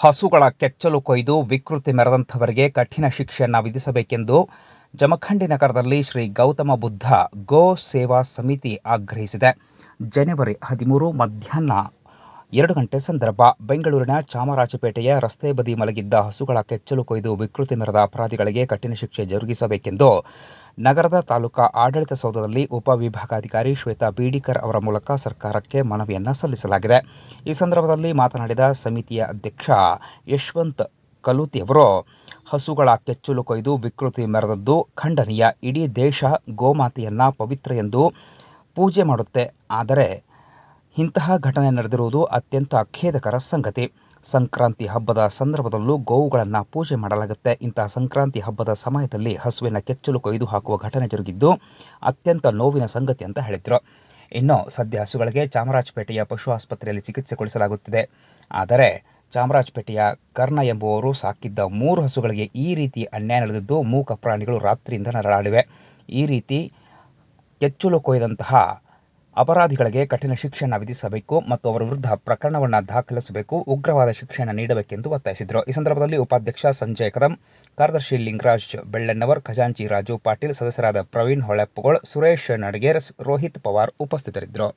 ಹಸುಗಳ ಕೆಚ್ಚಲು ಕೊಯ್ದು ವಿಕೃತಿ ಮೆರೆದಂಥವರಿಗೆ ಕಠಿಣ ಶಿಕ್ಷೆಯನ್ನು ವಿಧಿಸಬೇಕೆಂದು ಜಮಖಂಡಿ ನಗರದಲ್ಲಿ ಶ್ರೀ ಗೌತಮ ಬುದ್ಧ ಗೋ ಸೇವಾ ಸಮಿತಿ ಆಗ್ರಹಿಸಿದೆ. ಜನವರಿ ಹದಿಮೂರು ಮಧ್ಯಾಹ್ನ ಎರಡು ಗಂಟೆ ಸಂದರ್ಭ ಬೆಂಗಳೂರಿನ ಚಾಮರಾಜಪೇಟೆಯ ರಸ್ತೆ ಬದಿ ಮಲಗಿದ್ದ ಹಸುಗಳ ಕೆಚ್ಚಲು ಕೊಯ್ದು ವಿಕೃತಿ ಮೆರೆದ ಅಪರಾಧಿಗಳಿಗೆ ಕಠಿಣ ಶಿಕ್ಷೆ ಜರುಗಿಸಬೇಕೆಂದು ನಗರದ ತಾಲೂಕಾ ಆಡಳಿತ ಸೌಧದಲ್ಲಿ ಉಪವಿಭಾಗಾಧಿಕಾರಿ ಶ್ವೇತಾ ಬೀಡಿಕರ್ ಅವರ ಮೂಲಕ ಸರ್ಕಾರಕ್ಕೆ ಮನವಿಯನ್ನು ಸಲ್ಲಿಸಲಾಗಿದೆ. ಈ ಸಂದರ್ಭದಲ್ಲಿ ಮಾತನಾಡಿದ ಸಮಿತಿಯ ಅಧ್ಯಕ್ಷ ಯಶವಂತ್ ಕಲೂತಿಯವರು ಹಸುಗಳ ಕೆಚ್ಚಲು ಕೊಯ್ದು ವಿಕೃತಿ ಮೆರೆದದ್ದು ಖಂಡನೀಯ, ಇಡೀ ದೇಶ ಗೋಮಾತೆಯನ್ನು ಪವಿತ್ರ ಎಂದು ಪೂಜೆ ಮಾಡುತ್ತೆ. ಆದರೆ ಇಂತಹ ಘಟನೆ ನಡೆದಿರುವುದು ಅತ್ಯಂತ ಖೇದಕರ ಸಂಗತಿ. ಸಂಕ್ರಾಂತಿ ಹಬ್ಬದ ಸಂದರ್ಭದಲ್ಲೂ ಗೋವುಗಳನ್ನು ಪೂಜೆ ಮಾಡಲಾಗುತ್ತೆ. ಇಂತಹ ಸಂಕ್ರಾಂತಿ ಹಬ್ಬದ ಸಮಯದಲ್ಲಿ ಹಸುವಿನ ಕೆಚ್ಚಲು ಕೊಯ್ದು ಹಾಕುವ ಘಟನೆ ಜರುಗಿದ್ದು, ಅತ್ಯಂತ ನೋವಿನ ಸಂಗತಿ ಅಂತ ಹೇಳಿದ್ರು. ಇನ್ನು ಸದ್ಯ ಹಸುಗಳಿಗೆ ಚಾಮರಾಜಪೇಟೆಯ ಪಶು ಆಸ್ಪತ್ರೆಯಲ್ಲಿ ಚಿಕಿತ್ಸೆ ಕೊಡಿಸಲಾಗುತ್ತಿದೆ. ಆದರೆ ಚಾಮರಾಜಪೇಟೆಯ ಕರ್ಣ ಎಂಬುವವರು ಸಾಕಿದ್ದ ಮೂರು ಹಸುಗಳಿಗೆ ಈ ರೀತಿ ಅನ್ಯಾಯ ನಡೆದಿದ್ದು, ಮೂಕ ಪ್ರಾಣಿಗಳು ರಾತ್ರಿಯಿಂದ ನರಳಾಡಿವೆ. ಈ ರೀತಿ ಕೆಚ್ಚಲು ಕೊಯ್ದಂತಹ ಅಪರಾಧಿಗಳಿಗೆ ಕಠಿಣ ಶಿಕ್ಷೆಯನ್ನು ವಿಧಿಸಬೇಕು ಮತ್ತು ಅವರ ವಿರುದ್ಧ ಪ್ರಕರಣವನ್ನು ದಾಖಲಿಸಬೇಕು, ಉಗ್ರವಾದ ಶಿಕ್ಷೆಯನ್ನು ನೀಡಬೇಕೆಂದು ಒತ್ತಾಯಿಸಿದರು. ಈ ಸಂದರ್ಭದಲ್ಲಿ ಉಪಾಧ್ಯಕ್ಷ ಸಂಜಯ್ ಕದಂ, ಕಾರ್ಯದರ್ಶಿ ಲಿಂಗರಾಜ್ ಬೆಳ್ಳಣ್ಣವರ್, ಖಜಾಂಚಿ ರಾಜು ಪಾಟೀಲ್, ಸದಸ್ಯರಾದ ಪ್ರವೀಣ್ ಹೊಳೆಪ್ಪಗೋಳ್, ಸುರೇಶ್ ನಡಗೇರ್ ರೋಹಿತ್ ಪವಾರ್ ಉಪಸ್ಥಿತರಿದ್ದರು.